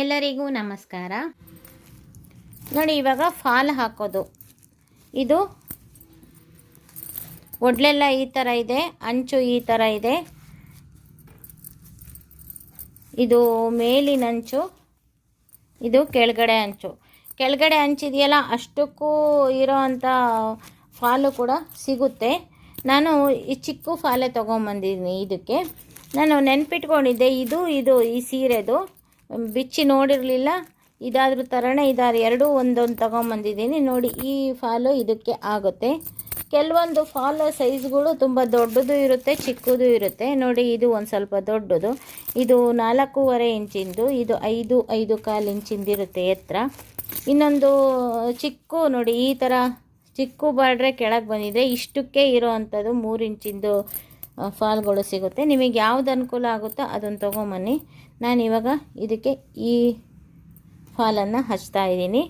ಎಲ್ಲರಿಗೂ ನಮಸ್ಕಾರ. ನೋಡಿ, ಇವಾಗ ಫಾಲ್ ಹಾಕೋದು. ಇದು ಒಡ್ಲೆಲ್ಲ ಈ ಥರ ಇದೆ, ಅಂಚು ಈ ಥರ ಇದೆ. ಇದು ಮೇಲಿನ ಅಂಚು, ಇದು ಕೆಳಗಡೆ ಅಂಚು. ಕೆಳಗಡೆ ಅಂಚಿದೆಯಲ್ಲ ಅಷ್ಟಕ್ಕೂ ಇರೋ ಅಂಥ ಫಾಲು ಕೂಡ ಸಿಗುತ್ತೆ. ನಾನು ಈ ಚಿಕ್ಕ ಫಾಲೆ ತೊಗೊಂಬಂದಿದ್ದೀನಿ ಇದಕ್ಕೆ. ನಾನು ನೆನ್ಪಿಟ್ಕೊಂಡಿದ್ದೆ, ಇದು ಇದು, ಈ ಸೀರೆದು. ಬಿಚ್ಚಿ ನೋಡಿರಲಿಲ್ಲ. ಇದಾದ್ರ ಥರನೇ ಇದಾರೆ. ಎರಡೂ ಒಂದೊಂದು ತೊಗೊಂಬಂದಿದ್ದೀನಿ. ನೋಡಿ, ಈ ಫಾಲು ಇದಕ್ಕೆ ಆಗುತ್ತೆ. ಕೆಲವೊಂದು ಫಾಲು ಸೈಜ್ಗಳು ತುಂಬ ದೊಡ್ಡದು ಇರುತ್ತೆ, ಚಿಕ್ಕದು ಇರುತ್ತೆ. ನೋಡಿ, ಇದು ಒಂದು ಸ್ವಲ್ಪ ದೊಡ್ಡದು. ಇದು ನಾಲ್ಕೂವರೆ ಇಂಚಿಂದು, ಇದು ಐದು ಐದು ಕಾಲು ಇಂಚಿಂದಿರುತ್ತೆ ಎತ್ತರ ಇನ್ನೊಂದು ಚಿಕ್ಕು, ನೋಡಿ, ಈ ಥರ ಚಿಕ್ಕು ಬಾಡ್ರೆ ಕೆಳಗೆ ಬಂದಿದೆ. ಇಷ್ಟಕ್ಕೆ ಇರೋ ಅಂಥದ್ದು ಮೂರು ಇಂಚಿಂದು ಫಾಲ್ಗಳು ಸಿಗುತ್ತೆ. ನಿಮಗೆ ಯಾವ್ದು ಅನುಕೂಲ ಆಗುತ್ತೋ ಅದನ್ನು ತೊಗೊಂಬನ್ನಿ. ನಾನು ಇವಾಗ ಇದಕ್ಕೆ ಈ ಫಾಲನ್ನು ಹಚ್ತಾ ಇದ್ದೀನಿ.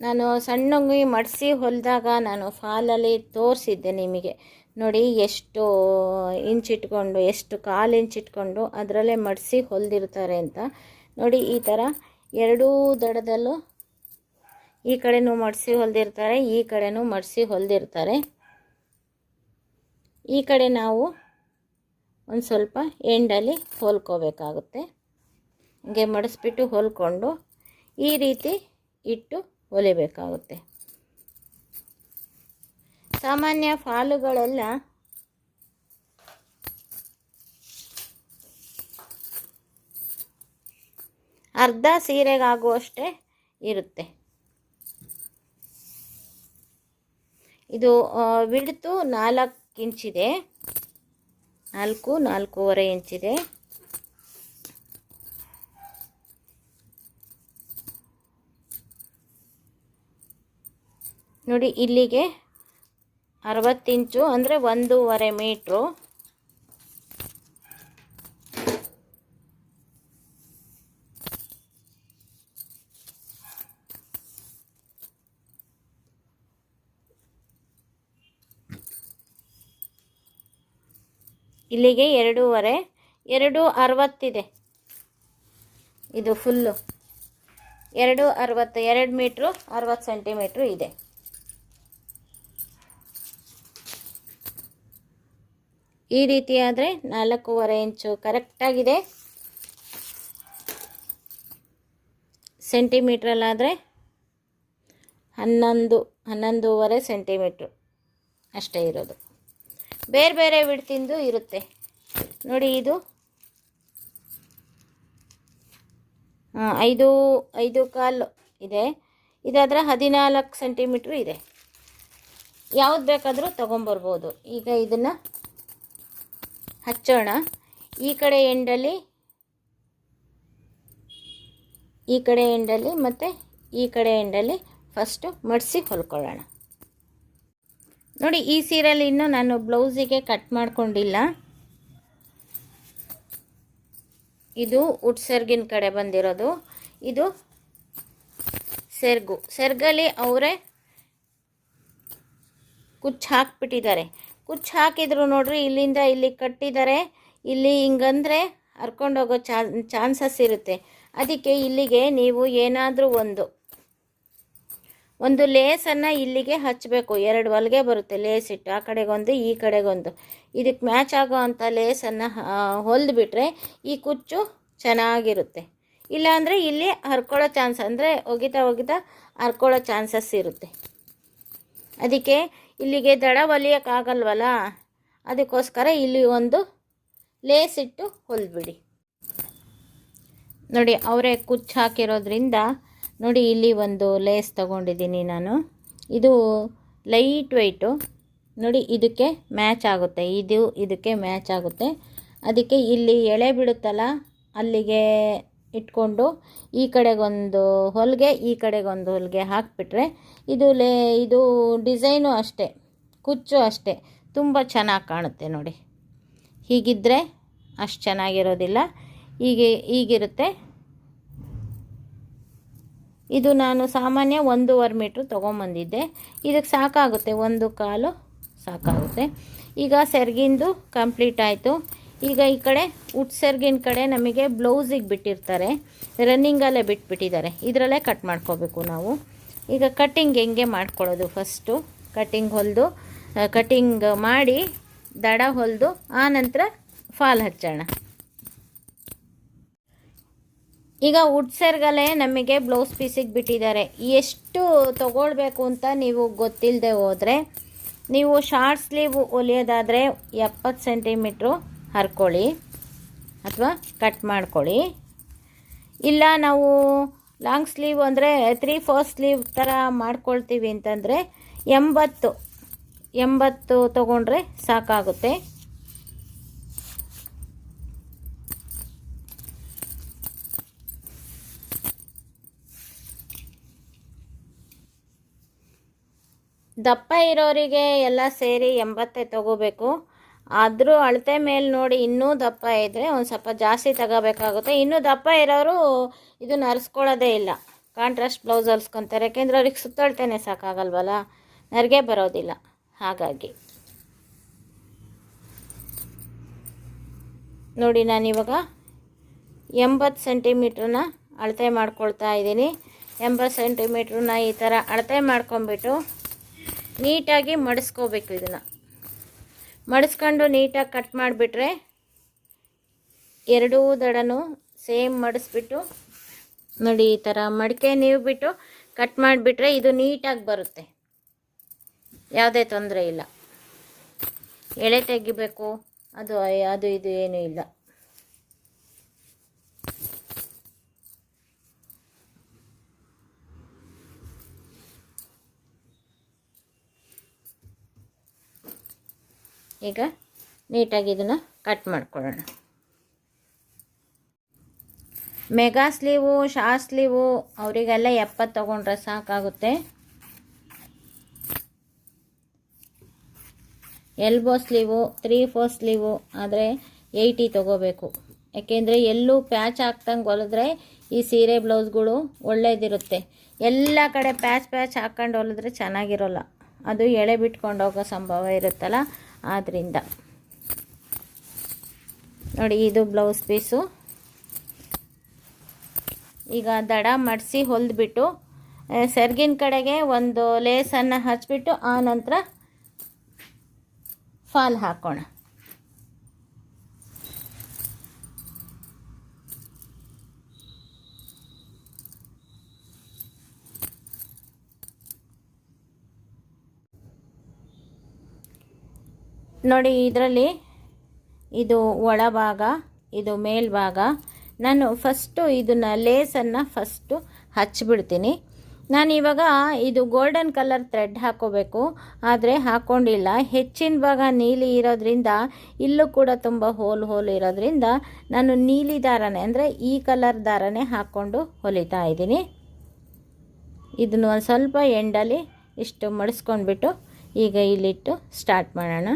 ನಾನು ಸಣ್ಣಂಗಿ ಮಡಿಸಿ ಹೊಲಿದಾಗ ನಾನು ಫಾಲಲ್ಲಿ ತೋರಿಸಿದ್ದೆ ನಿಮಗೆ. ನೋಡಿ, ಎಷ್ಟು ಇಂಚ್ ಇಟ್ಕೊಂಡು, ಎಷ್ಟು ಕಾಲು ಇಂಚ್ ಇಟ್ಕೊಂಡು ಅದರಲ್ಲೇ ಮಡಿಸಿ ಹೊಲಿದಿರ್ತಾರೆ ಅಂತ. ನೋಡಿ, ಈ ಥರ ಎರಡೂ ದಡದಲ್ಲೂ ಈ ಕಡೆನೂ ಮಡಿಸಿ ಹೊಲ್ದಿರ್ತಾರೆ, ಈ ಕಡೆನೂ ಮಡಿಸಿ ಹೊಲ್ದಿರ್ತಾರೆ. ಈ ಕಡೆ ನಾವು ಒಂದು ಸ್ವಲ್ಪ ಎಂಡಲ್ಲಿ ಹೊಲ್ಕೋಬೇಕಾಗುತ್ತೆ. ಹಂಗೆ ಮಡಿಸ್ಬಿಟ್ಟು ಹೊಲ್ಕೊಂಡು ಈ ರೀತಿ ಇಟ್ಟು ಹೊಲಿಬೇಕಾಗುತ್ತೆ. ಸಾಮಾನ್ಯ ಫಾಲುಗಳೆಲ್ಲ ಅರ್ಧ ಸೀರೆಗಾಗುವಷ್ಟೇ ಇರುತ್ತೆ. ಇದು ವಿಡ್ತು ನಾಲ್ಕು ಇಂಚಿದೆ ನಾಲ್ಕು ನಾಲ್ಕೂವರೆ ಇಂಚಿದೆ ನೋಡಿ ಇಲ್ಲಿಗೆ ಅರವತ್ತು ಇಂಚು ಅಂದರೆ ಒಂದೂವರೆ ಮೀಟ್ರು. ಇಲ್ಲಿಗೆ ಎರಡೂವರೆ, ಎರಡು ಅರವತ್ತಿದೆ. ಇದು ಫುಲ್ಲು ಎರಡು ಅರವತ್ತು, ಎರಡು ಮೀಟ್ರು ಅರವತ್ತು ಸೆಂಟಿಮೀಟ್ರು ಇದೆ. ಈ ರೀತಿ ಆದರೆ ನಾಲ್ಕೂವರೆ ಇಂಚು ಕರೆಕ್ಟಾಗಿದೆ ಸೆಂಟಿಮೀಟ್ರಲ್ಲಾದರೆ ಹನ್ನೊಂದು, ಹನ್ನೊಂದೂವರೆ ಸೆಂಟಿಮೀಟ್ರು ಅಷ್ಟೇ ಇರೋದು. ಬೇರೆ ಬೇರೆ ವಿಡ್ತಿಂದು ಇರುತ್ತೆ. ನೋಡಿ ಇದು. ಐದು ಐದು ಕಾಲು ಇದೆ. ಇದಾದರೆ ಹದಿನಾಲ್ಕು ಸೆಂಟಿಮೀಟ್ರ್ ಇದೆ. ಯಾವ್ದು ಬೇಕಾದರೂ ತೊಗೊಂಬರ್ಬೋದು. ಈಗ ಇದನ್ನು ಹಚ್ಚೋಣ. ಈ ಕಡೆ ಎಂಡಲ್ಲಿ, ಈ ಕಡೆ ಎಂಡಲ್ಲಿ ಮತ್ತು ಈ ಕಡೆ ಎಂಡಲ್ಲಿ ಫಸ್ಟು ಮಡಿಸಿ ಹೊಲ್ಕೊಳ್ಳೋಣ. ನೋಡಿ, ಈ ಸೀರೆಯಲ್ಲಿ ಇನ್ನೂ ನಾನು ಬ್ಲೌಸಿಗೆ ಕಟ್ ಮಾಡಿಕೊಂಡಿಲ್ಲ. ಇದು ಉಟ್ಸೆರ್ಗಿನ ಕಡೆ ಬಂದಿರೋದು. ಇದು ಸೆರ್ಗು. ಸೆರ್ಗಲ್ಲಿ ಅವರೇ ಕುಚ್ಚು ಹಾಕ್ಬಿಟ್ಟಿದ್ದಾರೆ. ಕುಚ್ಚು ಹಾಕಿದ್ರು ನೋಡ್ರಿ, ಇಲ್ಲಿಂದ ಇಲ್ಲಿ ಕಟ್ಟಿದ್ದಾರೆ. ಇಲ್ಲಿ ಹಿಂಗಂದ್ರೆ ಹರ್ಕೊಂಡೋಗೋ ಚಾನ್, ಚಾನ್ಸಸ್ ಇರುತ್ತೆ. ಅದಕ್ಕೆ ಇಲ್ಲಿಗೆ ನೀವು ಏನಾದರೂ ಒಂದು ಒಂದು ಲೇಸನ್ನು ಇಲ್ಲಿಗೆ ಹಚ್ಚಬೇಕು. ಎರಡು ಹೊಲಿಗೆ ಬರುತ್ತೆ ಲೇಸ್ ಇಟ್ಟು, ಆ ಕಡೆಗೊಂದು, ಈ ಕಡೆಗೊಂದು. ಇದಕ್ಕೆ ಮ್ಯಾಚ್ ಆಗೋ ಅಂಥ ಲೇಸನ್ನು ಹೊಲಿದ್ಬಿಟ್ರೆ ಈ ಕುಚ್ಚು ಚೆನ್ನಾಗಿರುತ್ತೆ. ಇಲ್ಲಾಂದರೆ ಇಲ್ಲಿ ಹರ್ಕೊಳ್ಳೋ ಚಾನ್ಸ್, ಅಂದರೆ ಒಗಿತಾ ಒಗಿತಾ ಹರ್ಕೊಳ್ಳೋ ಚಾನ್ಸಸ್ ಇರುತ್ತೆ. ಅದಕ್ಕೆ ಇಲ್ಲಿಗೆ ದಡ ಹೊಲಿಯೋಕ್ಕಾಗಲ್ವಲ್ಲ ಅದಕ್ಕೋಸ್ಕರ ಇಲ್ಲಿ ಒಂದು ಲೇಸ್ ಇಟ್ಟು ಹೊಲಿದ್ಬಿಡಿ. ನೋಡಿ, ಅವರೇ ಕುಚ್ಚು ಹಾಕಿರೋದ್ರಿಂದ ನೋಡಿ, ಇಲ್ಲಿ ಒಂದು ಲೇಸ್ ತಗೊಂಡಿದ್ದೀನಿ ನಾನು. ಇದು ಲೈಟ್ ವೈಟು. ನೋಡಿ, ಇದಕ್ಕೆ ಮ್ಯಾಚ್ ಆಗುತ್ತೆ. ಇದು ಇದಕ್ಕೆ ಮ್ಯಾಚ್ ಆಗುತ್ತೆ. ಅದಕ್ಕೆ ಇಲ್ಲಿ ಎಳೆ ಬಿಡುತ್ತಲ್ಲ, ಅಲ್ಲಿಗೆ ಇಟ್ಕೊಂಡು ಈ ಕಡೆಗೊಂದು ಹೊಲಿಗೆ, ಈ ಕಡೆಗೊಂದು ಹೊಲಿಗೆ ಹಾಕಿಬಿಟ್ರೆ ಇದು ಲೇ, ಇದು ಡಿಸೈನು ಅಷ್ಟೇ, ಕುಚ್ಚು ಅಷ್ಟೇ. ತುಂಬ ಚೆನ್ನಾಗಿ ಕಾಣುತ್ತೆ ನೋಡಿ. ಹೀಗಿದ್ದರೆ ಅಷ್ಟು ಚೆನ್ನಾಗಿರೋದಿಲ್ಲ. ಹೀಗೆ, ಹೀಗಿರುತ್ತೆ. ಇದು ನಾನು ಸಾಮಾನ್ಯ ಒಂದೂವರೆ ಮೀಟ್ರ್ ತೊಗೊಂಬಂದಿದ್ದೆ. ಇದಕ್ಕೆ ಸಾಕಾಗುತ್ತೆ, ಒಂದು ಕಾಲು ಸಾಕಾಗುತ್ತೆ. ಈಗ ಸೆರ್ಗಿಂದು ಕಂಪ್ಲೀಟ್ ಆಯಿತು. ಈಗ ಈ ಕಡೆ ಉಟ್ ಸೆರ್ಗಿನ ಕಡೆ ನಮಗೆ ಬ್ಲೌಸಿಗೆ ಬಿಟ್ಟಿರ್ತಾರೆ. ರನ್ನಿಂಗಲ್ಲೇ ಬಿಟ್ಬಿಟ್ಟಿದ್ದಾರೆ. ಇದರಲ್ಲೇ ಕಟ್ ಮಾಡ್ಕೋಬೇಕು ನಾವು. ಈಗ ಕಟ್ಟಿಂಗ್ ಹೆಂಗೆ ಮಾಡ್ಕೊಳ್ಳೋದು ಫಸ್ಟು ಕಟ್ಟಿಂಗ್ ಹೊಲಿದು ಕಟ್ಟಿಂಗ್ ಮಾಡಿ ದಡ ಹೊಲಿದು ಆನಂತರ ಫಾಲ್ ಹಚ್ಚೋಣ. ಈಗ ಉಡ್ಸರ್ಗಲ್ಲೇ ನಮಗೆ ಬ್ಲೌಸ್ ಪೀಸಿಗೆ ಬಿಟ್ಟಿದ್ದಾರೆ ಎಷ್ಟು ತಗೊಳ್ಬೇಕು ಅಂತ ನೀವು ಗೊತ್ತಿಲ್ಲದೆ ಹೋದರೆ, ನೀವು ಶಾರ್ಟ್ ಸ್ಲೀವ್ ಹೊಲಿಯೋದಾದರೆ ಎಪ್ಪತ್ತು ಸೆಂಟಿಮೀಟ್ರು ಹರ್ಕೊಳ್ಳಿ ಅಥವಾ ಕಟ್ ಮಾಡ್ಕೊಳ್ಳಿ. ಇಲ್ಲ ನಾವು ಲಾಂಗ್ ಸ್ಲೀವ್ ಅಂದರೆ ತ್ರೀ ಫೋರ್ ಸ್ಲೀವ್ ಥರ ಮಾಡ್ಕೊಳ್ತೀವಿ ಅಂತಂದರೆ ಎಂಬತ್ತು ಎಂಬತ್ತು ತೊಗೊಂಡ್ರೆ ಸಾಕಾಗುತ್ತೆ. ದಪ್ಪ ಇರೋರಿಗೆ ಎಲ್ಲ ಸೇರಿ ಎಂಬತ್ತೇ ತಗೋಬೇಕು. ಆದರೂ ಅಳತೆ ಮೇಲೆ ನೋಡಿ ಇನ್ನೂ ದಪ್ಪ ಇದ್ದರೆ ಒಂದು ಸ್ವಲ್ಪ ಜಾಸ್ತಿ ತಗೋಬೇಕಾಗುತ್ತೆ. ಇನ್ನೂ ದಪ್ಪ ಇರೋರು ಇದು ಅರಿಸ್ಕೊಳ್ಳೋದೇ ಇಲ್ಲ. ಕಾಂಟ್ರಾಸ್ಟ್ ಬ್ಲೌಸ್ ಹೊಲ್ಸ್ಕೊತಾರೆ. ಯಾಕೆಂದರೆ ಅವ್ರಿಗೆ ಸುತ್ತಳ್ತೇನೆ ಸಾಕಾಗಲ್ವಲ್ಲ? ನರಿಗೆ ಬರೋದಿಲ್ಲ. ಹಾಗಾಗಿ. ನೋಡಿ ನಾನಿವಾಗ ಎಂಬತ್ತು ಸೆಂಟಿಮೀಟ್ರನ್ನ ಅಳತೆ ಮಾಡ್ಕೊಳ್ತಾ ಇದ್ದೀನಿ. ಎಂಬತ್ತು ಸೆಂಟಿಮೀಟ್ರನ್ನ ಈ ಥರ ಅಳತೆ ಮಾಡ್ಕೊಂಬಿಟ್ಟು ನೀಟಾಗಿ ಮಡಿಸ್ಕೋಬೇಕು ಇದನ್ನು. ಮಡಿಸ್ಕೊಂಡು ನೀಟಾಗಿ ಕಟ್ ಮಾಡಿಬಿಟ್ರೆ ಎರಡೂ ದಡನೂ ಸೇಮ್ ಮಡಿಸ್ಬಿಟ್ಟು ನೋಡಿ ಈ ಥರ ಮಡಿಕೆ ನೀವು ಬಿಟ್ಟು ಕಟ್ ಮಾಡಿಬಿಟ್ರೆ ಇದು ನೀಟಾಗಿ ಬರುತ್ತೆ. ಯಾವುದೇ ತೊಂದರೆ ಇಲ್ಲ. ಎಳೆ ತೆಗಿಬೇಕು, ಅದು ಅದು ಇದು ಏನೂ ಇಲ್ಲ. ಈಗ ನೀಟಾಗಿ ಇದನ್ನು ಕಟ್ ಮಾಡ್ಕೊಳ್ಳೋಣ. ಮೆಗಾ ಸ್ಲೀವು ಶಾರ್ಟ್ ಸ್ಲೀವು, ಅವರಿಗೆಲ್ಲ ಎಪ್ಪತ್ತು ತೊಗೊಂಡ್ರೆ ಸಾಕಾಗುತ್ತೆ. Elbow sleeve, three four sleeve, ಆದರೆ ಏಯ್ಟಿ ತೊಗೋಬೇಕು. ಯಾಕೆಂದರೆ ಎಲ್ಲೂ ಪ್ಯಾಚ್ ಹಾಕ್ದಂಗೆ ಹೊಲಿದ್ರೆ ಈ ಸೀರೆ, ಬ್ಲೌಸ್ಗಳು ಒಳ್ಳೇದಿರುತ್ತೆ. ಎಲ್ಲ ಕಡೆ ಪ್ಯಾಚ್ ಪ್ಯಾಚ್ ಹಾಕ್ಕೊಂಡು ಹೊಲಿದ್ರೆ ಚೆನ್ನಾಗಿರೋಲ್ಲ. ಅದು ಎಳೆ ಬಿಟ್ಕೊಂಡು ಹೋಗೋ ಸಂಭವ ಇರುತ್ತಲ್ಲ ಆದ್ದರಿಂದ ನೋಡಿ, ಇದು ಬ್ಲೌಸ್ ಪೀಸು. ಈಗ ದಡ ಮಡಿಸಿ ಹೊಲಿದ್ಬಿಟ್ಟು ಸೆರ್ಗಿನ ಕಡೆಗೆ ಒಂದು ಲೇಸನ್ನು ಹಚ್ಚಿಬಿಟ್ಟು ಆ ನಂತರ ಫಾಲ್ ಹಾಕೋಣ. ನೋಡಿ, ಇದರಲ್ಲಿ ಇದು ಒಳಭಾಗ, ಇದು ಮೇಲ್ಭಾಗ. ನಾನು ಫಸ್ಟು ಇದನ್ನು ಲೇಸನ್ನು ಫಸ್ಟು ಹಚ್ಚಿಬಿಡ್ತೀನಿ. ನಾನು ಇವಾಗ ಇದು ಗೋಲ್ಡನ್ ಕಲರ್ ಥ್ರೆಡ್ ಹಾಕೋಬೇಕು. ಆದರೆ ಹಾಕ್ಕೊಂಡಿಲ್ಲ ಹೆಚ್ಚಿನ ಭಾಗ ನೀಲಿ ಇರೋದ್ರಿಂದ ಇಲ್ಲೂ ಕೂಡ ತುಂಬ ಹೋಲ್ ಹೋಲ್ ಇರೋದ್ರಿಂದ ನಾನು ನೀಲಿ ದಾರನೇ, ಅಂದರೆ ಈ ಕಲರ್ ದಾರನೇ ಹಾಕ್ಕೊಂಡು ಹೊಲಿತಾ ಇದ್ದೀನಿ. ಇದನ್ನು ಒಂದು ಸ್ವಲ್ಪ ಎಂಡಲ್ಲಿ ಇಷ್ಟು ಮಡಿಸ್ಕೊಂಡ್ಬಿಟ್ಟು ಈಗ ಇಲ್ಲಿಟ್ಟು ಸ್ಟಾರ್ಟ್ ಮಾಡೋಣ.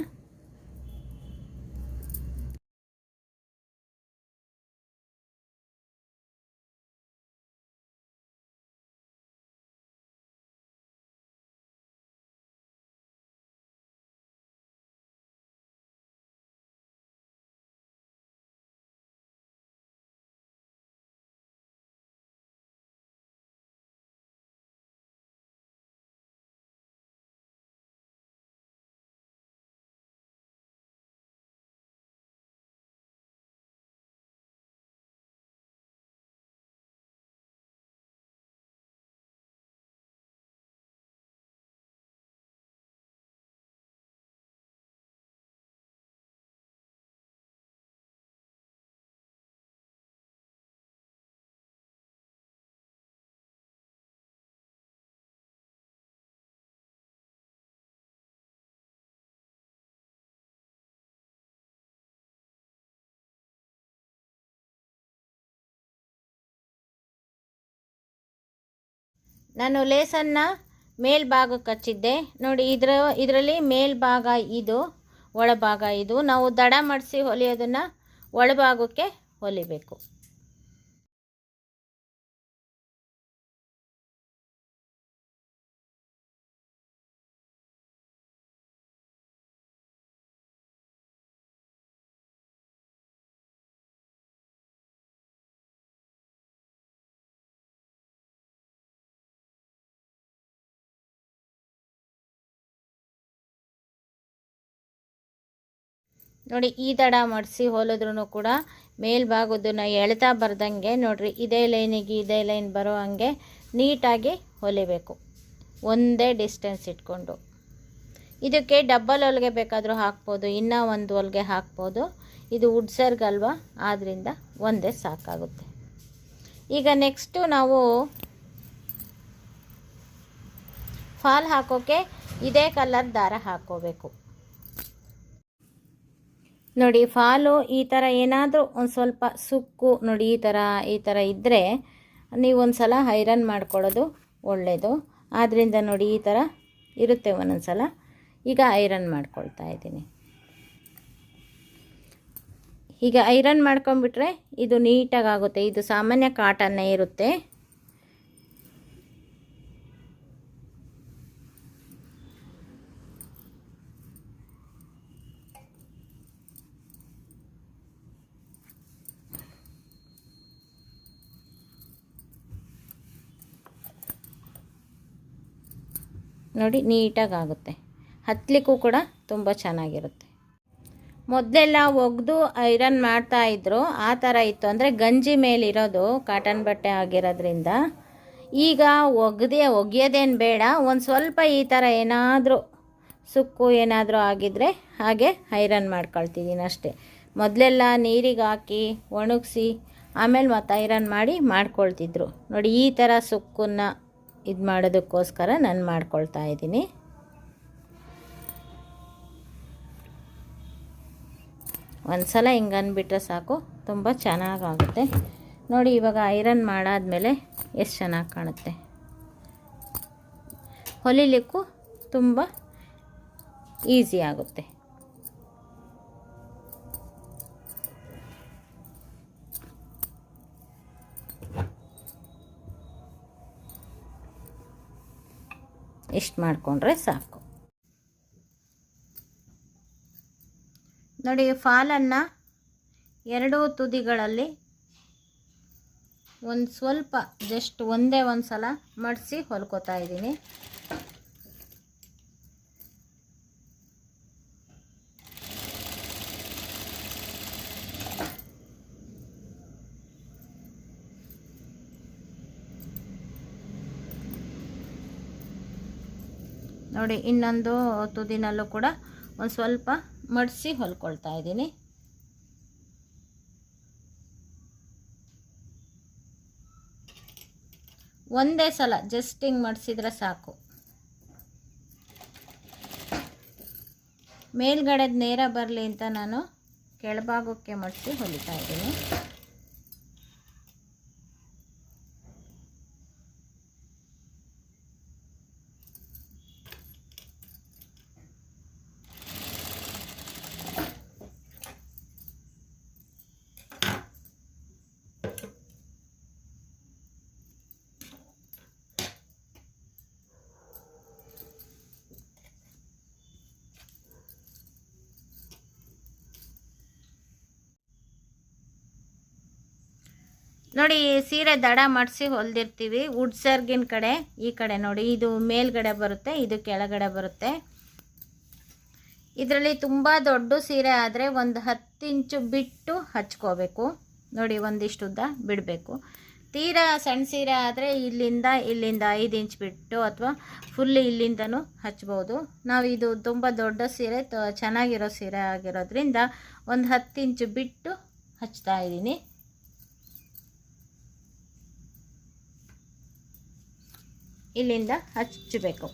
ನಾನು ಲೇಸನ್ನು ಮೇಲ್ಭಾಗಕ್ಕೆ ಹಚ್ಚಿದ್ದೆ ನೋಡಿ, ಇದರ, ಇದರಲ್ಲಿ ಮೇಲ್ಭಾಗ ಇದು, ಒಳಭಾಗ ಇದು. ನಾವು ದಡ ಮಾಡಿಸಿ ಹೊಲಿಯೋದನ್ನು ಒಳಭಾಗಕ್ಕೆ ಹೊಲಿಬೇಕು. ನೋಡಿ, ಈ ದಡ ಮಡಿಸಿ ಹೊಲಿದ್ರೂ ಕೂಡ ಮೇಲ್ಭಾಗದನ್ನ ಎಳ್ತಾ ಬರ್ದಂಗೆ ನೋಡಿರಿ, ಇದೇ ಲೈನಿಗೆ ಇದೇ ಲೈನ್ ಬರೋ ಹಂಗೆ ನೀಟಾಗಿ ಹೊಲಿಬೇಕು. ಒಂದೇ ಡಿಸ್ಟೆನ್ಸ್ ಇಟ್ಕೊಂಡು. ಇದಕ್ಕೆ ಡಬ್ಬಲ್ ಹೊಲಿಗೆ ಬೇಕಾದರೂ ಹಾಕ್ಬೋದು, ಇನ್ನೂ ಒಂದು ಹೊಲಿಗೆ ಹಾಕ್ಬೋದು. ಇದು ಉಡ್ಸರ್ಗಲ್ವಾ ಆದ್ದರಿಂದ ಒಂದೇ ಸಾಕಾಗುತ್ತೆ. ಈಗ ನೆಕ್ಸ್ಟು ನಾವು ಫಾಲ್ ಹಾಕೋಕ್ಕೆ ಇದೇ ಕಲರ್ ದಾರ ಹಾಕೋಬೇಕು. ನೋಡಿ, ಫಾಲು ಈ ಥರ ಏನಾದರೂ ಒಂದು ಸ್ವಲ್ಪ ಸುಕ್ಕು, ನೋಡಿ, ಈ ಥರ ಈ ಥರ ಇದ್ದರೆ ನೀವು ಒಂದು ಸಲ ಐರನ್ ಮಾಡ್ಕೊಳ್ಳೋದು ಒಳ್ಳೆಯದು ಆದ್ದರಿಂದ ನೋಡಿ, ಈ ಥರ ಇರುತ್ತೆ ಒಂದೊಂದು ಸಲ. ಈಗ ಐರನ್ ಮಾಡ್ಕೊಳ್ತಾ ಇದ್ದೀನಿ. ಈಗ ಐರನ್ ಮಾಡ್ಕೊಂಬಿಟ್ರೆ ಇದು ನೀಟಾಗಿ ಆಗುತ್ತೆ. ಇದು ಸಾಮಾನ್ಯ ಕಾಟನ್ನೇ ಇರುತ್ತೆ. ನೋಡಿ ನೀಟಾಗಿ ಆಗುತ್ತೆ ಹತ್ತಲಿಕ್ಕೂ ಕೂಡ ತುಂಬ ಚೆನ್ನಾಗಿರುತ್ತೆ. ಮೊದಲೆಲ್ಲ ಒಗೆದು ಐರನ್ ಮಾಡ್ತಾ ಇದ್ದರು ಆ ಥರ ಇತ್ತು. ಅಂದರೆ ಗಂಜಿ ಮೇಲಿರೋದು ಕಾಟನ್ ಬಟ್ಟೆ ಆಗಿರೋದ್ರಿಂದ ಈಗ ಒಗೆದೇ, ಒಗೆಯೋದೇನು ಬೇಡ. ಒಂದು ಸ್ವಲ್ಪ ಈ ಥರ ಏನಾದರೂ ಸುಕ್ಕು ಏನಾದರೂ ಆಗಿದ್ದರೆ ಹಾಗೆ ಐರನ್ ಮಾಡ್ಕೊಳ್ತಿದ್ದೀನಿ ಅಷ್ಟೇ. ಮೊದಲೆಲ್ಲ ನೀರಿಗೆ ಹಾಕಿ ಒಣಗಿಸಿ ಆಮೇಲೆ ಮತ್ತೆ ಐರನ್ ಮಾಡಿ ಮಾಡ್ಕೊಳ್ತಿದ್ರು. ನೋಡಿ, ಈ ಥರ ಸುಕ್ಕನ್ನು ಇದು ಮಾಡೋದಕ್ಕೋಸ್ಕರ ನಾನು ಮಾಡ್ಕೊಳ್ತಾ ಇದ್ದೀನಿ. ಒಂದು ಸಲ ಹಿಂಗೆ ಅಂದ್ಬಿಟ್ರೆ ಸಾಕು, ತುಂಬ ಚೆನ್ನಾಗಾಗುತ್ತೆ. ನೋಡಿ, ಇವಾಗ ಐರನ್ ಮಾಡಾದಮೇಲೆ ಎಷ್ಟು ಚೆನ್ನಾಗಿ ಕಾಣುತ್ತೆ. ಹೊಲಿಲಿಕ್ಕೂ ತುಂಬ ಈಸಿ ಆಗುತ್ತೆ. ಇಷ್ಟು ಮಾಡಿಕೊಂಡ್ರೆ ಸಾಕು. ನೋಡಿ, ಫಾಲನ್ನು ಎರಡು ತುದಿಗಳಲ್ಲಿ ಒಂದು ಸ್ವಲ್ಪ ಜಸ್ಟ್ ಒಂದೇ ಒಂದು ಸಲ ಮಡಿಸಿ ಹೊಲ್ಕೋತಾ ಇದ್ದೀನಿ. ನೋಡಿ, ಇನ್ನೊಂದು ತುದಿನಲ್ಲೂ ಕೂಡ ಒಂದು ಸ್ವಲ್ಪ ಮಡಿಸಿ ಹೊಲ್ಕೊಳ್ತಾ ಇದ್ದೀನಿ. ಒಂದೇ ಸಲ ಜಸ್ಟ್ ಹಿಂಗೆ ಮಡಿಸಿದ್ರೆ ಸಾಕು. ಮೇಲ್ಗಡೆದು ನೇರ ಬರಲಿ ಅಂತ ನಾನು ಕೆಳಭಾಗಕ್ಕೆ ಮಡಿಸಿ ಹೊಲಿತಾ ಇದ್ದೀನಿ. ನೋಡಿ, ಸೀರೆ ದಡ ಮಾಡಿಸಿ ಹೊಲ್ದಿರ್ತೀವಿ. ಉಡ್ಸರ್ಗಿನ ಕಡೆ, ಈ ಕಡೆ ನೋಡಿ, ಇದು ಮೇಲ್ಗಡೆ ಬರುತ್ತೆ, ಇದು ಕೆಳಗಡೆ ಬರುತ್ತೆ. ಇದರಲ್ಲಿ ತುಂಬ ದೊಡ್ಡ ಸೀರೆ ಆದರೆ ಒಂದು ಹತ್ತು ಇಂಚು ಬಿಟ್ಟು ಹಚ್ಕೋಬೇಕು. ನೋಡಿ, ಒಂದಿಷ್ಟು ಉದ್ದ ಬಿಡಬೇಕು. ತೀರಾ ಸಣ್ಣ ಸೀರೆ ಆದರೆ ಇಲ್ಲಿಂದ ಇಲ್ಲಿಂದ ಐದು ಇಂಚ್ ಬಿಟ್ಟು ಅಥವಾ ಫುಲ್ ಇಲ್ಲಿಂದನೂ ಹಚ್ಬೋದು. ನಾವು ಇದು ತುಂಬ ದೊಡ್ಡ ಸೀರೆ ಚೆನ್ನಾಗಿರೋ ಸೀರೆ ಆಗಿರೋದ್ರಿಂದ ಒಂದು ಹತ್ತು ಇಂಚು ಬಿಟ್ಟು ಹಚ್ತಾ ಇದ್ದೀನಿ. ಇಲ್ಲಿಂದ ಹಚ್ಚಬೇಕು.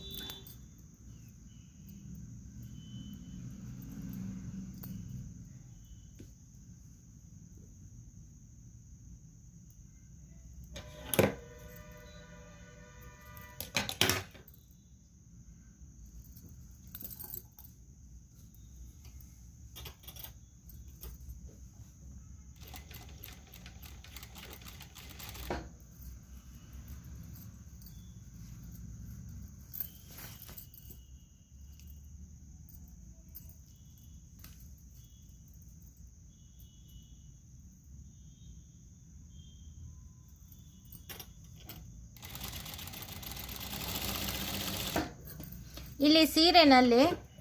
ಇಲ್ಲಿ ಸೀರೆನಲ್ಲಿ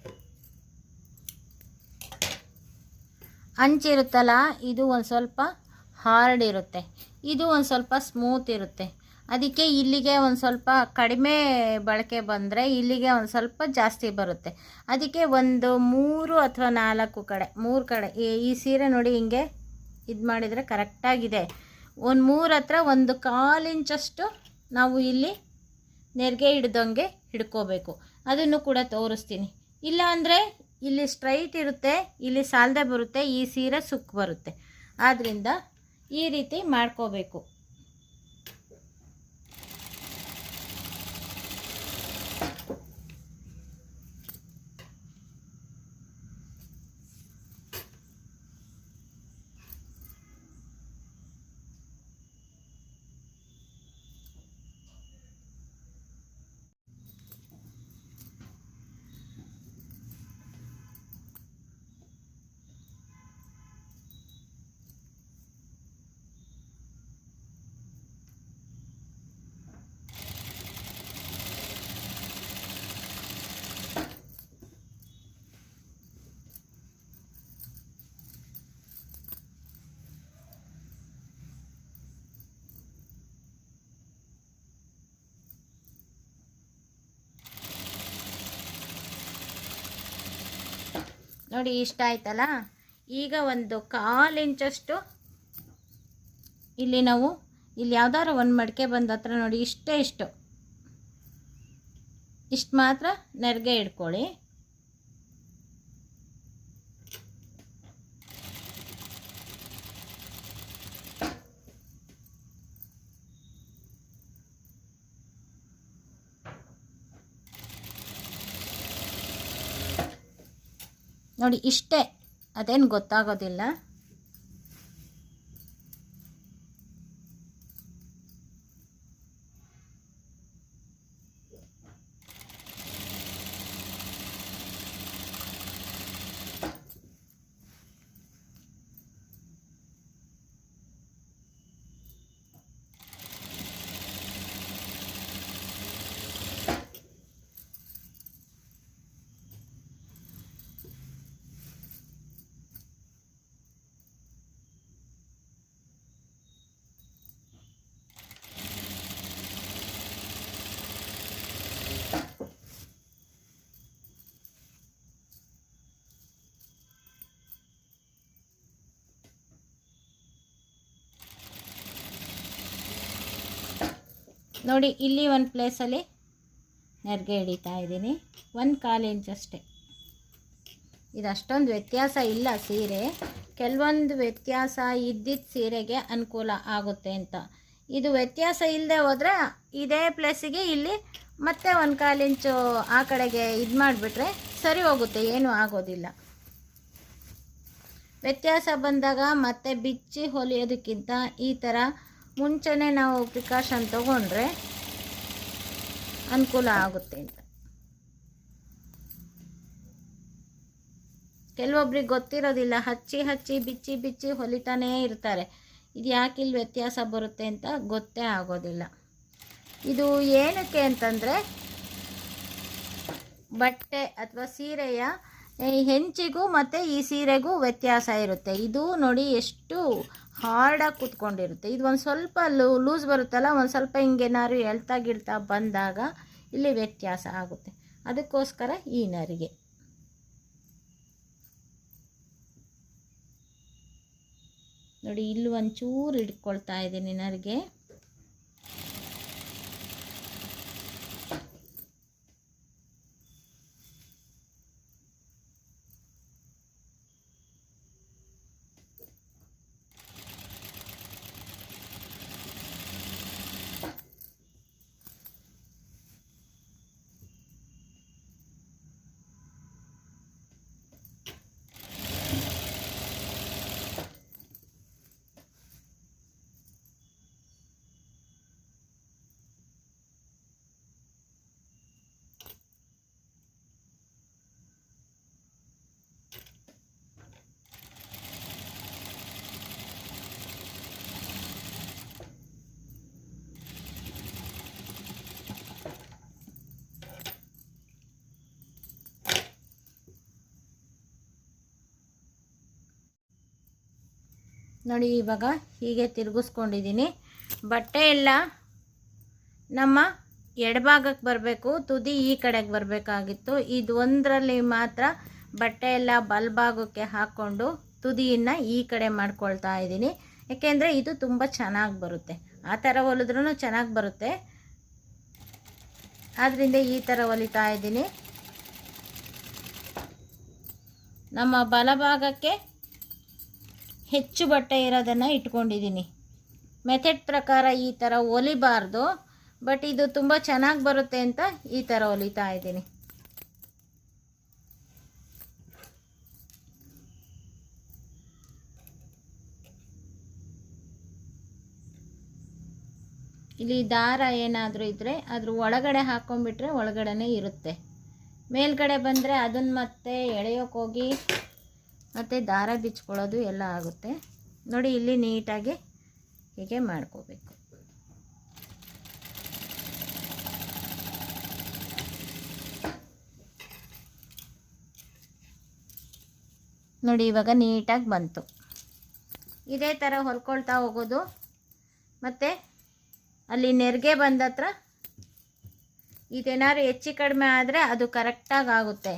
ಅಂಚಿರುತ್ತಲ್ಲ ಇದು ಒಂದು ಸ್ವಲ್ಪ ಹಾರ್ಡ್ ಇರುತ್ತೆ. ಇದು ಒಂದು ಸ್ವಲ್ಪ ಸ್ಮೂತ್ ಇರುತ್ತೆ. ಅದಕ್ಕೆ ಇಲ್ಲಿಗೆ ಒಂದು ಸ್ವಲ್ಪ ಕಡಿಮೆ ಬಳಕೆ ಬಂದರೆ ಇಲ್ಲಿಗೆ ಒಂದು ಸ್ವಲ್ಪ ಜಾಸ್ತಿ ಬರುತ್ತೆ. ಅದಕ್ಕೆ ಒಂದು ಮೂರು ಅಥವಾ ನಾಲ್ಕು ಕಡೆ, ಮೂರು ಕಡೆ. ಈ- ಸೀರೆ ನೋಡಿ ಹಿಂಗೆ ಇದು ಮಾಡಿದರೆ ಕರೆಕ್ಟಾಗಿದೆ ಒಂದು ಮೂರು ಹತ್ರ ಒಂದು ಕಾಲು ಇಂಚಷ್ಟು ನಾವು ಇಲ್ಲಿ ನೆರಿಗೆ ಹಿಡ್ದಂಗೆ ಹಿಡ್ಕೋಬೇಕು. ಅದನ್ನು ಕೂಡ ತೋರಿಸ್ತೀನಿ. ಇಲ್ಲ ಅಂದರೆ ಇಲ್ಲಿ ಸ್ಟ್ರೈಟ್ ಇರುತ್ತೆ, ಇಲ್ಲಿ ಸಾಲದೆ ಬರುತ್ತೆ, ಈ ಸೀರೆ ಸುಕ್ ಬರುತ್ತೆ. ಆದ್ದರಿಂದ ಈ ರೀತಿ ಮಾಡ್ಕೋಬೇಕು. ನೋಡಿ, ಇಷ್ಟ ಆಯ್ತಲ್ಲ? ಈಗ ಒಂದು ಕಾಲು ಇಂಚಷ್ಟು ಇಲ್ಲಿ ನಾವು ಇಲ್ಲಿ ಯಾವ್ದಾದ್ರು ಒಂದು ಮಡಿಕೆ ಬಂದ ಹತ್ರ ನೋಡಿ, ಇಷ್ಟೇ ಇಷ್ಟು. ಇಷ್ಟು ಮಾತ್ರ ನೆರಿಗೆ ಇಟ್ಕೊಳ್ಳಿ ನೋಡಿ ಇಷ್ಟೇ. ಅದೇನು ಗೊತ್ತಾಗೋದಿಲ್ಲ. ನೋಡಿ, ಇಲ್ಲಿ ಒಂದು ಪ್ಲೇಸಲ್ಲಿ ನೆರಿಗೆ ಹಿಡಿತಾ ಇದ್ದೀನಿ. ಒಂದು ಕಾಲು ಅಷ್ಟೇ. ಇದು ಅಷ್ಟೊಂದು ವ್ಯತ್ಯಾಸ ಇಲ್ಲ ಸೀರೆ. ಕೆಲವೊಂದು ವ್ಯತ್ಯಾಸ ಇದ್ದಿದ್ದ ಸೀರೆಗೆ ಅನುಕೂಲ ಆಗುತ್ತೆ ಅಂತ. ಇದು ವ್ಯತ್ಯಾಸ ಇಲ್ಲದೆ ಹೋದರೆ ಇದೇ ಪ್ಲೇಸಿಗೆ ಇಲ್ಲಿ ಮತ್ತೆ ಒಂದು ಕಾಲು ಇಂಚು ಆ ಕಡೆಗೆ ಇದು ಮಾಡಿಬಿಟ್ರೆ ಸರಿ ಹೋಗುತ್ತೆ, ಏನೂ ಆಗೋದಿಲ್ಲ. ವ್ಯತ್ಯಾಸ ಬಂದಾಗ ಮತ್ತೆ ಬಿಚ್ಚಿ ಹೊಲಿಯೋದಕ್ಕಿಂತ ಈ ಥರ ಮುಂಚೆನೇ ನಾವು ಪ್ರಿಕಾಷನ್ ತಗೊಂಡ್ರೆ ಅನುಕೂಲ ಆಗುತ್ತೆ ಅಂತ. ಕೆಲವೊಬ್ರಿಗೆ ಗೊತ್ತಿರೋದಿಲ್ಲ, ಹಚ್ಚಿ ಹಚ್ಚಿ ಬಿಚ್ಚಿ ಬಿಚ್ಚಿ ಹೊಲಿತಾನೇ ಇರ್ತಾರೆ. ಇದು ಯಾಕೆ ಇಲ್ಲಿ ವ್ಯತ್ಯಾಸ ಬರುತ್ತೆ ಅಂತ ಗೊತ್ತೇ ಆಗೋದಿಲ್ಲ. ಇದು ಏನಕ್ಕೆ ಅಂತಂದರೆ, ಬಟ್ಟೆ ಅಥವಾ ಸೀರೆಯ ಹೆಂಚಿಗೂ ಮತ್ತು ಈ ಸೀರೆಗೂ ವ್ಯತ್ಯಾಸ ಇರುತ್ತೆ. ಇದು ನೋಡಿ ಎಷ್ಟು ಹಾರ್ಡಾಗಿ ಕೂತ್ಕೊಂಡಿರುತ್ತೆ. ಇದು ಒಂದು ಸ್ವಲ್ಪ ಲೂ ಲೂಸ್ ಬರುತ್ತಲ್ಲ, ಒಂದು ಸ್ವಲ್ಪ ಹಿಂಗೇನಾದ್ರು ಎಳ್ತಾ ಗಿಳ್ತಾ ಬಂದಾಗ ಇಲ್ಲಿ ವ್ಯತ್ಯಾಸ ಆಗುತ್ತೆ. ಅದಕ್ಕೋಸ್ಕರ ಈ ನರಿಗೆ. ನೋಡಿ, ಇಲ್ಲಿ ಒಂಚೂರು ಹಿಡ್ಕೊಳ್ತಾ ಇದ್ದೀನಿ ನರಿಗೆ. ನೋಡಿ, ಇವಾಗ ಹೀಗೆ ತಿರುಗಿಸ್ಕೊಂಡಿದ್ದೀನಿ. ಬಟ್ಟೆ ಎಲ್ಲ ನಮ್ಮ ಎಡಭಾಗಕ್ಕೆ ಬರಬೇಕು, ತುದಿ ಈ ಕಡೆಗೆ ಬರಬೇಕಾಗಿತ್ತು. ಇದು ಒಂದರಲ್ಲಿ ಮಾತ್ರ ಬಟ್ಟೆ ಎಲ್ಲ ಬಲಭಾಗಕ್ಕೆ ಹಾಕ್ಕೊಂಡು ತುದಿಯನ್ನು ಈ ಕಡೆ ಮಾಡ್ಕೊಳ್ತಾ ಇದ್ದೀನಿ. ಯಾಕೆಂದರೆ ಇದು ತುಂಬ ಚೆನ್ನಾಗಿ ಬರುತ್ತೆ. ಆ ಥರ ಹೊಲಿದ್ರೂ ಚೆನ್ನಾಗಿ ಬರುತ್ತೆ. ಆದ್ದರಿಂದ ಈ ಥರ ಹೊಲಿತಾ ಇದ್ದೀನಿ. ನಮ್ಮ ಬಲಭಾಗಕ್ಕೆ ಹೆಚ್ಚು ಬಟ್ಟೆ ಇರೋದನ್ನು ಇಟ್ಕೊಂಡಿದ್ದೀನಿ. ಮೆಥಡ್ ಪ್ರಕಾರ ಈ ಥರ ಹೊಲಿಬಾರ್ದು ಬಟ್ ಇದು ತುಂಬ ಚೆನ್ನಾಗಿ ಬರುತ್ತೆ ಅಂತ ಈ ಥರ ಹೊಲಿತಾ ಇದ್ದೀನಿ. ಇಲ್ಲಿ ದಾರ ಏನಾದರೂ ಇದ್ದರೆ ಅದ್ರ ಒಳಗಡೆ ಹಾಕ್ಕೊಂಡ್ಬಿಟ್ರೆ ಒಳಗಡೆನೇ ಇರುತ್ತೆ. ಮೇಲ್ಗಡೆ ಬಂದರೆ ಅದನ್ನು ಮತ್ತೆ ಎಳೆಯೋಕೆ ಹೋಗಿ ಮತ್ತು ದಾರ ಬಿಚ್ಕೊಳ್ಳೋದು ಎಲ್ಲ ಆಗುತ್ತೆ. ನೋಡಿ ಇಲ್ಲಿ ನೀಟಾಗಿ ಹೀಗೆ ಮಾಡ್ಕೋಬೇಕು. ನೋಡಿ ಇವಾಗ ನೀಟಾಗಿ ಬಂತು. ಇದೇ ಥರ ಹೊಲ್ಕೊಳ್ತಾ ಹೋಗೋದು. ಮತ್ತು ಅಲ್ಲಿ ನೆರಿಗೆ ಬಂದತ್ರ ಇದೇನಾದ್ರು ಹೆಚ್ಚು ಕಡಿಮೆ ಆದರೆ ಅದು ಕರೆಕ್ಟಾಗಿ ಆಗುತ್ತೆ.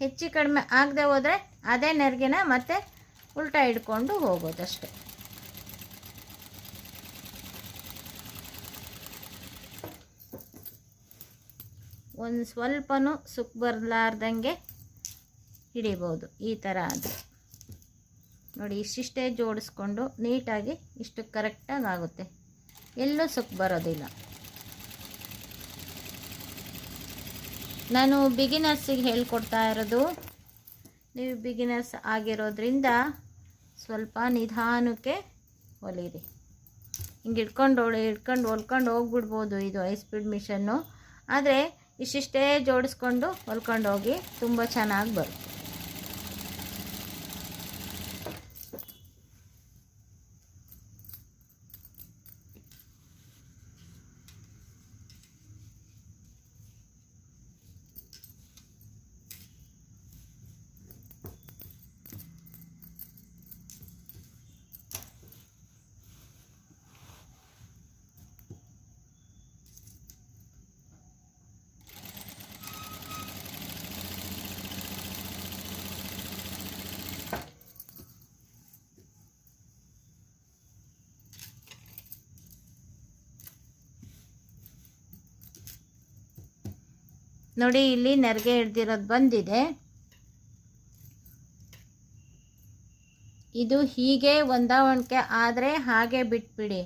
ಹೆಚ್ಚು ಕಡಿಮೆ ಆಗದೆ ಹೋದರೆ ಅದೇ ನೆರಿಗೆನ ಮತ್ತೆ ಉಲ್ಟಾ ಹಿಡ್ಕೊಂಡು ಹೋಗೋದಷ್ಟೆ ಒಂದು ಸ್ವಲ್ಪನೂ ಸುಕ್ ಬರಲಾರ್ದಂಗೆ ಹಿಡಿಬೋದು ಈ ಥರ ಅದು ನೋಡಿ, ಇಷ್ಟಿಷ್ಟೇ ಜೋಡಿಸ್ಕೊಂಡು ನೀಟಾಗಿ ಇಷ್ಟು ಕರೆಕ್ಟಾಗಿ ಆಗುತ್ತೆ. ಎಲ್ಲೂ ಸುಕ್ ಬರೋದಿಲ್ಲ. ನಾನು ಬಿಗಿನರ್ಸಿಗೆ ಹೇಳ್ಕೊಡ್ತಾ ಇರೋದು. ನೀವು ಬಿಗಿನರ್ಸ್ ಆಗಿರೋದ್ರಿಂದ ಸ್ವಲ್ಪ ನಿಧಾನಕ್ಕೆ ಹೊಲಿರಿ ಹಿಂಗೆ ಇಟ್ಕೊಂಡು ಇಟ್ಕೊಂಡು ಹೊಲ್ಕೊಂಡು ಹೋಗ್ಬಿಡ್ಬೋದು ಇದು ಐ ಸ್ಪೀಡ್ ಮಿಷನ್ನು ಆದರೆ ಇಷ್ಟಿಷ್ಟೇ ಜೋಡಿಸ್ಕೊಂಡು ಹೊಲ್ಕೊಂಡು ಹೋಗಿ ತುಂಬ ಚೆನ್ನಾಗಿ ಬರುತ್ತೆ. ನೋಡಿ, ಇಲ್ಲಿ ನೆರಿಗೆ ಹಿಡ್ದಿರೋದು ಬಂದಿದೆ. ಇದು ಹೀಗೆ ಹೊಂದಾವಣಿಕೆ ಆದರೆ ಹಾಗೆ ಬಿಟ್ಬಿಡಿ.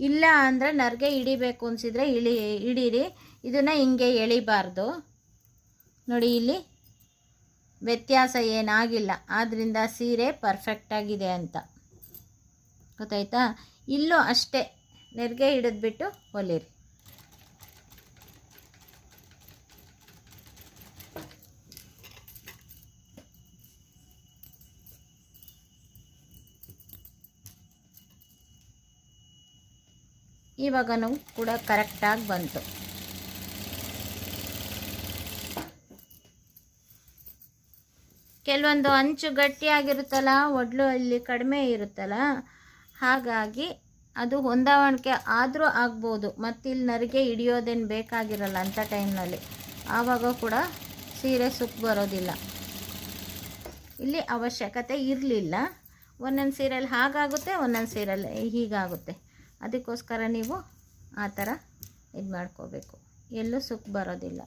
ಇಲ್ಲ ಅಂದರೆ ನರ್ಗೆ ಹಿಡಿಬೇಕು ಅನಿಸಿದರೆ ಇಳಿ, ಹಿಡೀರಿ. ಇದನ್ನು ಹಿಂಗೆ ಎಳಿಬಾರ್ದು. ನೋಡಿ, ಇಲ್ಲಿ ವ್ಯತ್ಯಾಸ ಏನಾಗಿಲ್ಲ. ಆದ್ದರಿಂದ ಸೀರೆ ಪರ್ಫೆಕ್ಟಾಗಿದೆ ಅಂತ. ಗೊತ್ತಾಯ್ತಾ? ಇಲ್ಲೂ ಅಷ್ಟೇ. ನೆರಿಗೆ ಹಿಡಿದ್ಬಿಟ್ಟು ಹೊಲಿರಿ ಇವಾಗನೂ ಕೂಡ ಕರೆಕ್ಟಾಗಿ ಬಂತು. ಕೆಲವೊಂದು ಅಂಚು ಗಟ್ಟಿಯಾಗಿರುತ್ತಲ್ಲ, ಒಡ್ಲು ಅಲ್ಲಿ ಕಡಿಮೆ ಇರುತ್ತಲ್ಲ, ಹಾಗಾಗಿ ಅದು ಹೊಂದಾವಣಿಕೆ ಆದರೂ ಆಗ್ಬೋದು ಮತ್ತಿಲ್ಲಿ ನರಿಗೆ ಹಿಡಿಯೋದೇನು ಬೇಕಾಗಿರಲ್ಲ ಅಂಥ ಟೈಮ್ನಲ್ಲಿ ಆವಾಗ ಕೂಡ ಸೀರೆ ಸುಕ್ ಬರೋದಿಲ್ಲ. ಇಲ್ಲಿ ಅವಶ್ಯಕತೆ ಇರಲಿಲ್ಲ. ಒಂದೊಂದು ಸೀರೆಯಲ್ಲಿ ಹಾಗಾಗುತ್ತೆ, ಒಂದೊಂದು ಸೀರೆಯಲ್ಲಿ ಹೀಗಾಗುತ್ತೆ. ಅದಕ್ಕೋಸ್ಕರ ನೀವು ಆ ಥರ ಇದು ಮಾಡ್ಕೋಬೇಕು ಎಲ್ಲೂ ಸುಕ್ ಬರೋದಿಲ್ಲ.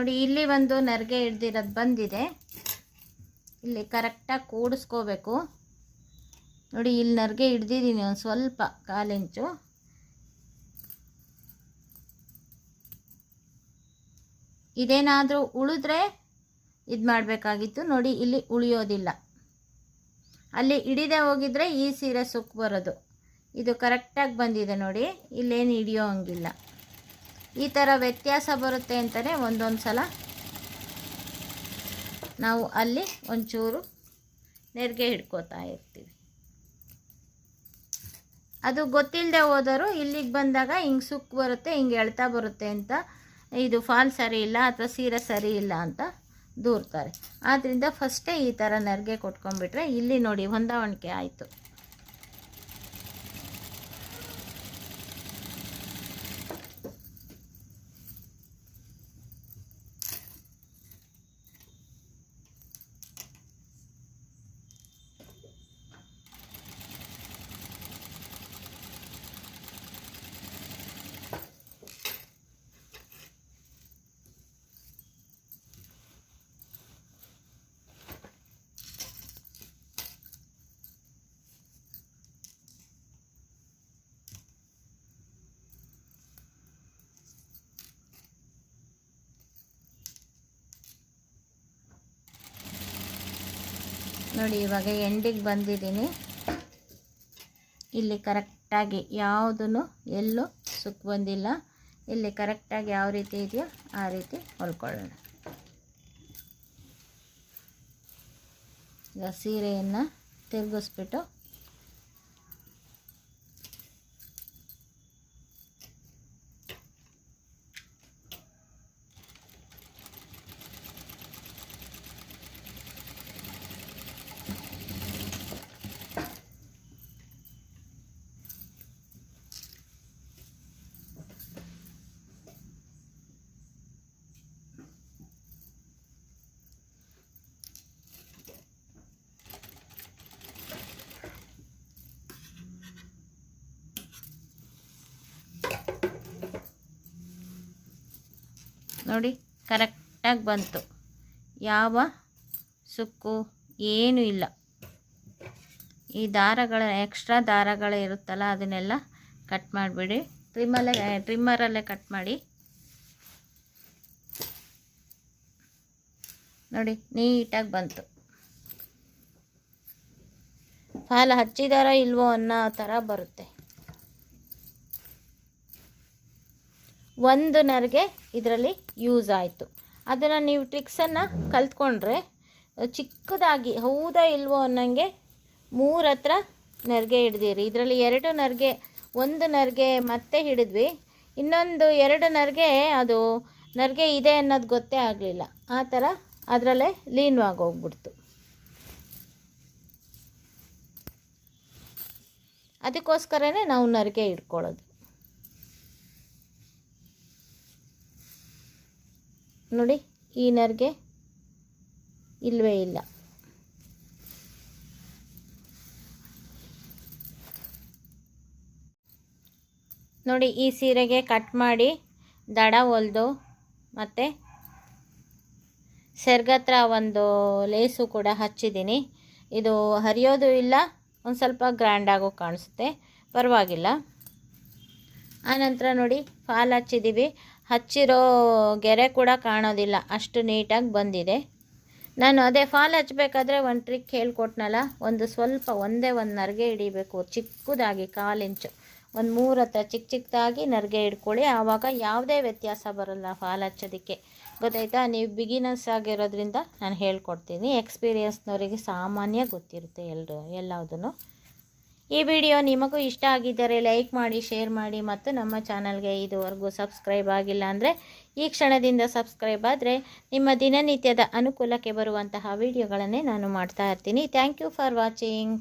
ನೋಡಿ, ಇಲ್ಲಿ ಒಂದು ನರಿಗೆ ಹಿಡ್ದಿರೋದು ಬಂದಿದೆ. ಇಲ್ಲಿ ಕರೆಕ್ಟಾಗಿ ಕೂಡಿಸ್ಕೋಬೇಕು. ನೋಡಿ, ಇಲ್ಲಿ ನರಿಗೆ ಹಿಡ್ದಿದ್ದೀನಿ ಒಂದು ಸ್ವಲ್ಪ ಕಾಲಿಂಚು ಇದೇನಾದರೂ ಉಳಿದ್ರೆ ಇದು ಮಾಡಬೇಕಾಗಿತ್ತು. ನೋಡಿ, ಇಲ್ಲಿ ಉಳಿಯೋದಿಲ್ಲ. ಅಲ್ಲಿ ಹಿಡಿದೇ ಹೋಗಿದ್ರೆ ಈ ಸೀರೆ ಸುಕ್ ಬರೋದು. ಇದು ಕರೆಕ್ಟಾಗಿ ಬಂದಿದೆ ನೋಡಿ. ಇಲ್ಲೇನು ಹಿಡಿಯೋ ಹಂಗಿಲ್ಲ. ಈ ಥರ ವ್ಯತ್ಯಾಸ ಬರುತ್ತೆ ಅಂತಲೇ ಒಂದೊಂದು ಸಲ ನಾವು ಅಲ್ಲಿ ಒಂಚೂರು ನೆರಿಗೆ ಹಿಡ್ಕೋತಾ ಇರ್ತೀವಿ. ಅದು ಗೊತ್ತಿಲ್ಲದೆ ಹೋದರೂ ಇಲ್ಲಿಗೆ ಬಂದಾಗ ಹಿಂಗೆ ಸುಕ್ ಬರುತ್ತೆ, ಹಿಂಗೆ ಎಳ್ತಾ ಬರುತ್ತೆ ಅಂತ ಇದು ಫಾಲ್ ಸರಿ ಇಲ್ಲ ಅಥವಾ ಸೀರೆ ಸರಿ ಇಲ್ಲ ಅಂತ ದೂರ್ತಾರೆ. ಆದ್ದರಿಂದ ಫಸ್ಟೇ ಈ ಥರ ನೆರಿಗೆ ಕೊಟ್ಕೊಂಡ್ಬಿಟ್ರೆ ಇಲ್ಲಿ ನೋಡಿ ಹೊಂದಾವಣಿಕೆ ಆಯಿತು. ನೋಡಿ, ಇವಾಗ ಎಂಡಿಗೆ ಬಂದಿದ್ದೀನಿ. ಇಲ್ಲಿ ಕರೆಕ್ಟಾಗಿ ಯಾವುದೂ ಎಲ್ಲೂ ಸುಕ್ ಬಂದಿಲ್ಲ. ಇಲ್ಲಿ ಕರೆಕ್ಟಾಗಿ ಯಾವ ರೀತಿ ಇದೆಯೋ ಆ ರೀತಿ ಹೊಲ್ಕೊಳ್ಳೋಣ. ಈಗ ಸೀರೆಯನ್ನು ತಿರುಗಿಸ್ಬಿಟ್ಟು ನೋಡಿ, ಕರೆಕ್ಟಾಗಿ ಬಂತು. ಯಾವ ಸುಕ್ಕು ಏನೂ ಇಲ್ಲ. ಈ ದಾರಗಳ, ಎಕ್ಸ್ಟ್ರಾ ದಾರಗಳು ಇರುತ್ತಲ್ಲ, ಅದನ್ನೆಲ್ಲ ಕಟ್ ಮಾಡಿಬಿಡಿ. ಟ್ರಿಮ್ಮಲ್ಲೇ ಟ್ರಿಮ್ಮರಲ್ಲೇ ಕಟ್ ಮಾಡಿ. ನೋಡಿ, ನೀಟಾಗಿ ಬಂತು. ಫಾಲ್ ಹಚ್ಚಿದಾರ ಇಲ್ವೋ ಅನ್ನೋ ಥರ ಬರುತ್ತೆ. ಒಂದು ನರಿಗೆ ಇದರಲ್ಲಿ ಯೂಸ್ ಆಯಿತು. ಅದನ್ನು ನೀವು ಟ್ರಿಕ್ಸನ್ನು ಕಲ್ತ್ಕೊಂಡ್ರೆ ಚಿಕ್ಕದಾಗಿ ಹೌದಾ ಇಲ್ವೋ ಅನ್ನಂಗೆ ಮೂರು ಹತ್ರ ನರ್ಗೆ ಹಿಡ್ದಿರಿ. ಇದರಲ್ಲಿ ಎರಡು ನರ್ಗೆ, ಒಂದು ನರ್ಗೆ ಮತ್ತೆ ಹಿಡಿದ್ವಿ. ಇನ್ನೊಂದು ಎರಡು ನರ್ಗೆ ಅದು ನರ್ಗೆ ಇದೆ ಅನ್ನೋದು ಗೊತ್ತೇ ಆಗಲಿಲ್ಲ. ಆ ಥರ ಅದರಲ್ಲೇ ಲೀನವಾಗಿ ಹೋಗ್ಬಿಡ್ತು. ಅದಕ್ಕೋಸ್ಕರನೇ ನಾವು ನರ್ಗೆ ಹಿಡ್ಕೊಳ್ಳೋದು. ನೋಡಿ, ಈ ನರಿಗೆ ಇಲ್ಲವೇ ಇಲ್ಲ. ನೋಡಿ, ಈ ಸೀರೆಗೆ ಕಟ್ ಮಾಡಿ ದಡ ಹೊಲ್ದು ಮತ್ತು ಸೆರ್ಗತ್ರ ಒಂದು ಲೇಸು ಕೂಡ ಹಚ್ಚಿದ್ದೀನಿ. ಇದು ಹರಿಯೋದು ಇಲ್ಲ, ಒಂದು ಸ್ವಲ್ಪ ಗ್ರ್ಯಾಂಡಾಗೂ ಕಾಣಿಸುತ್ತೆ. ಪರವಾಗಿಲ್ಲ. ಆನಂತರ ನೋಡಿ, ಫಾಲ್ ಹಚ್ಚಿದ್ದೀವಿ ಹಚ್ಚಿರೋ ಗೆರೆ ಕೂಡ ಕಾಣೋದಿಲ್ಲ. ಅಷ್ಟು ನೀಟಾಗಿ ಬಂದಿದೆ. ನಾನು ಅದೇ ಫಾಲ್ ಹಚ್ಚಬೇಕಾದ್ರೆ ಒಂದು ಟ್ರಿಕ್ ಹೇಳ್ಕೊಟ್ನಲ್ಲ, ಒಂದು ಸ್ವಲ್ಪ ಒಂದೇ ಒಂದು ನರಿಗೆ ಹಿಡಿಬೇಕು, ಚಿಕ್ಕದಾಗಿ ಕಾಲು ಇಂಚು. ಒಂದು ಮೂರು ಹತ್ರ ಚಿಕ್ಕ ಚಿಕ್ಕದಾಗಿ ನರಿಗೆ ಹಿಡ್ಕೊಳ್ಳಿ. ಆವಾಗ ಯಾವುದೇ ವ್ಯತ್ಯಾಸ ಬರಲ್ಲ ಫಾಲ್ ಹಚ್ಚೋದಕ್ಕೆ. ಗೊತ್ತಾಯ್ತಾ? ನೀವು ಬಿಗಿನರ್ಸ್ ಆಗಿರೋದ್ರಿಂದ ನಾನು ಹೇಳ್ಕೊಡ್ತೀನಿ. ಎಕ್ಸ್ಪೀರಿಯನ್ಸ್ನವರಿಗೆ ಸಾಮಾನ್ಯ ಗೊತ್ತಿರುತ್ತೆ ಎಲ್ಲರೂ ಎಲ್ಲದೂ ಈ ವಿಡಿಯೋ ನಿಮಗೂ ಇಷ್ಟ ಆಗಿದ್ದರೆ ಲೈಕ್ ಮಾಡಿ, ಶೇರ್ ಮಾಡಿ ಮತ್ತು ನಮ್ಮ ಚಾನಲ್ಗೆ ಇದುವರೆಗೂ ಸಬ್ಸ್ಕ್ರೈಬ್ ಆಗಿಲ್ಲ ಅಂದರೆ ಈ ಕ್ಷಣದಿಂದ ಸಬ್ಸ್ಕ್ರೈಬ್ ಆದರೆ ನಿಮ್ಮ ದಿನನಿತ್ಯದ ಅನುಕೂಲಕ್ಕೆ ಬರುವಂತಹ ವಿಡಿಯೋಗಳನ್ನೇ ನಾನು ಮಾಡ್ತಾ ಇರ್ತೀನಿ. Thank you for watching